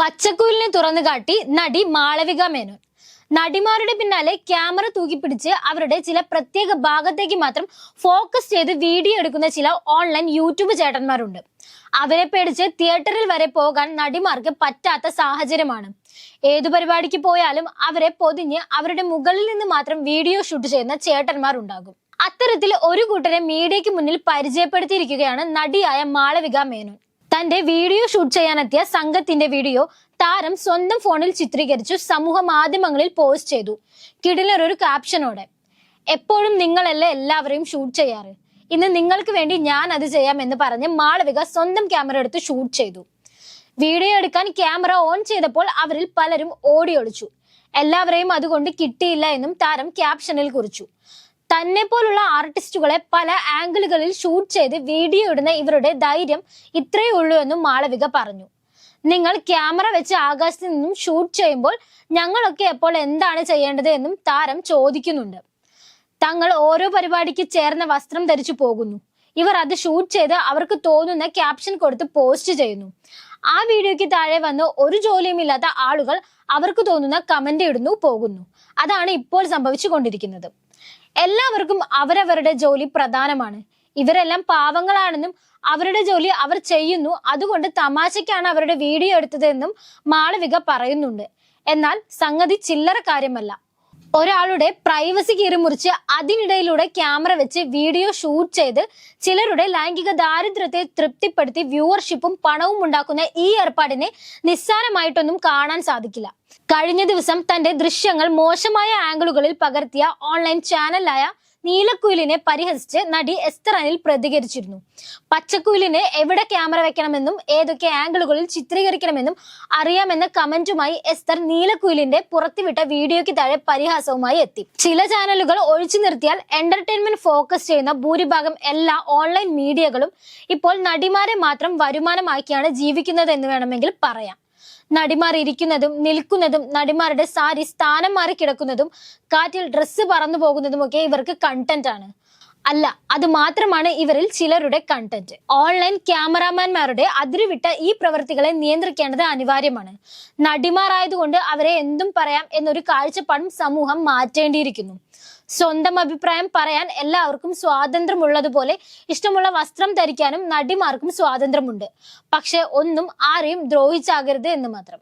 പച്ചക്കുയിലിനെ തുറന്നു കാട്ടി നടി മാളവിക മേനോൻ. നടിമാരുടെ പിന്നാലെ ക്യാമറ തൂക്കിപ്പിടിച്ച് അവരുടെ ചില പ്രത്യേക ഭാഗത്തേക്ക് മാത്രം ഫോക്കസ് ചെയ്ത് വീഡിയോ എടുക്കുന്ന ചില ഓൺലൈൻ യൂട്യൂബ് ചേട്ടന്മാരുണ്ട്. അവരെ പേടിച്ച് തിയേറ്ററിൽ വരെ പോകാൻ നടിമാർക്ക് പറ്റാത്ത സാഹചര്യമാണ്. ഏതു പരിപാടിക്ക് പോയാലും അവരെ പൊതിഞ്ഞ് അവരുടെ മുകളിൽ നിന്ന് മാത്രം വീഡിയോ ഷൂട്ട് ചെയ്യുന്ന ചേട്ടന്മാർ ഉണ്ടാകും. അത്തരത്തിൽ ഒരു കൂട്ടരെ മീഡിയയ്ക്ക് മുന്നിൽ പരിചയപ്പെടുത്തിയിരിക്കുകയാണ് നടിയായ മാളവിക മേനോൻ. തന്റെ വീഡിയോ ഷൂട്ട് ചെയ്യാനെത്തിയ സംഘത്തിന്റെ വീഡിയോ താരം സ്വന്തം ഫോണിൽ ചിത്രീകരിച്ചു സമൂഹ മാധ്യമങ്ങളിൽ പോസ്റ്റ് ചെയ്തു. കിടിലർ ഒരു ക്യാപ്ഷനോടെ എപ്പോഴും നിങ്ങളല്ലേ എല്ലാവരെയും ഷൂട്ട് ചെയ്യാറ്? ഇന്ന് നിങ്ങൾക്ക് വേണ്ടി ഞാൻ അത് ചെയ്യാം എന്ന് പറഞ്ഞ് മാളവിക സ്വന്തം ക്യാമറ എടുത്ത് ഷൂട്ട് ചെയ്തു. വീഡിയോ എടുക്കാൻ ക്യാമറ ഓൺ ചെയ്തപ്പോൾ അവരിൽ പലരും ഓടിയൊളിച്ചു. എല്ലാവരെയും അതുകൊണ്ട് കിട്ടിയില്ല എന്നും താരം ക്യാപ്ഷനിൽ കുറിച്ചു. തന്നെ പോലുള്ള ആർട്ടിസ്റ്റുകളെ പല ആംഗിളുകളിൽ ഷൂട്ട് ചെയ്ത് വീഡിയോ ഇടുന്ന ഇവരുടെ ധൈര്യം ഇത്രയേ ഉള്ളൂ എന്നും മാളവിക പറഞ്ഞു. നിങ്ങൾ ക്യാമറ വെച്ച് ആകാശത്ത് നിന്നും ഷൂട്ട് ചെയ്യുമ്പോൾ ഞങ്ങളൊക്കെ എപ്പോൾ എന്താണ് ചെയ്യേണ്ടത് എന്നും താരം ചോദിക്കുന്നുണ്ട്. തങ്ങൾ ഓരോ പരിപാടിക്ക് ചേർന്ന വസ്ത്രം ധരിച്ചു പോകുന്നു. ഇവർ അത് ഷൂട്ട് ചെയ്ത് അവർക്ക് തോന്നുന്ന ക്യാപ്ഷൻ കൊടുത്ത് പോസ്റ്റ് ചെയ്യുന്നു. ആ വീഡിയോയ്ക്ക് താഴെ വന്ന് ഒരു ജോലിയും ഇല്ലാത്ത ആളുകൾ അവർക്ക് തോന്നുന്ന കമന്റ് ഇടുന്നു പോകുന്നു. അതാണ് ഇപ്പോൾ സംഭവിച്ചുകൊണ്ടിരിക്കുന്നത്. എല്ലാവർക്കും അവരവരുടെ ജോലി പ്രധാനമാണ്. ഇവരെല്ലാം പാവങ്ങളാണെന്നും അവരുടെ ജോലി അവർ ചെയ്യുന്നു. അതുകൊണ്ട് തമാശയ്ക്കാണ് അവരുടെ വീഡിയോ എടുത്തതെന്നും മാളവിക പറയുന്നുണ്ട്. എന്നാൽ സംഗതി ചില്ലറ കാര്യമല്ല. ഒരാളുടെ പ്രൈവസി കീറിമുറിച്ച് അതിനിടയിലൂടെ ക്യാമറ വെച്ച് വീഡിയോ ഷൂട്ട് ചെയ്ത് ചിലരുടെ ലൈംഗിക ദാരിദ്ര്യത്തെ തൃപ്തിപ്പെടുത്തി വ്യൂവർഷിപ്പും പണവും ഉണ്ടാക്കുന്ന ഈ ഏർപ്പാടിനെ നിസ്സാരമായിട്ടൊന്നും കാണാൻ സാധിക്കില്ല. കഴിഞ്ഞ ദിവസം തന്റെ ദൃശ്യങ്ങൾ മോശമായ ആംഗിളുകളിൽ പകർത്തിയ ഓൺലൈൻ ചാനലായ നീലക്കുയിലിനെ പരിഹസിച്ച് നടി എസ്തർ അനിൽ പ്രതികരിച്ചിരുന്നു. പച്ചക്കുയിലിനെ എവിടെ ക്യാമറ വെക്കണമെന്നും ഏതൊക്കെ ആംഗിളുകളിൽ ചിത്രീകരിക്കണമെന്നും അറിയാമെന്ന കമന്റുമായി എസ്തർ നീലക്കുയിലിന്റെ പുറത്തുവിട്ട വീഡിയോയ്ക്ക് താഴെ പരിഹാസവുമായി എത്തി. ചില ചാനലുകൾ ഒഴിച്ചു നിർത്തിയാൽ എന്റർടൈൻമെന്റ് ഫോക്കസ് ചെയ്യുന്ന ഭൂരിഭാഗം എല്ലാ ഓൺലൈൻ മീഡിയകളും ഇപ്പോൾ നടിമാരെ മാത്രം വരുമാനമാക്കിയാണ് ജീവിക്കുന്നത് എന്ന് വേണമെങ്കിൽ പറയാം. നടിമാർ ഇരിക്കുന്നതും നിൽക്കുന്നതും നടിമാരുടെ സാരി സ്ഥാനം മാറി കിടക്കുന്നതും കാറ്റിൽ ഡ്രസ്സ് പറന്നു പോകുന്നതും ഒക്കെ ഇവർക്ക് കണ്ടന്റ് ആണ്. അല്ല അത് മാത്രമാണ് ഇവരിൽ ചിലരുടെ കണ്ടന്റ് ഓൺലൈൻ ക്യാമറാമാൻമാരുടെ അതിരുവിട്ട ഈ പ്രവൃത്തികളെ നിയന്ത്രിക്കേണ്ടത് അനിവാര്യമാണ്. നടിമാരായതുകൊണ്ട് അവരെ എന്തും പറയാം എന്നൊരു കാഴ്ചപ്പാടും സമൂഹം മാറ്റേണ്ടിയിരിക്കുന്നു. സ്വന്തം അഭിപ്രായം പറയാൻ എല്ലാവർക്കും സ്വാതന്ത്ര്യമുള്ളതുപോലെ ഇഷ്ടമുള്ള വസ്ത്രം ധരിക്കാനും നടിമാർക്കും സ്വാതന്ത്ര്യമുണ്ട്. പക്ഷെ ഒന്നും ആരെയും ദ്രോഹിച്ചാകരുത് എന്ന് മാത്രം.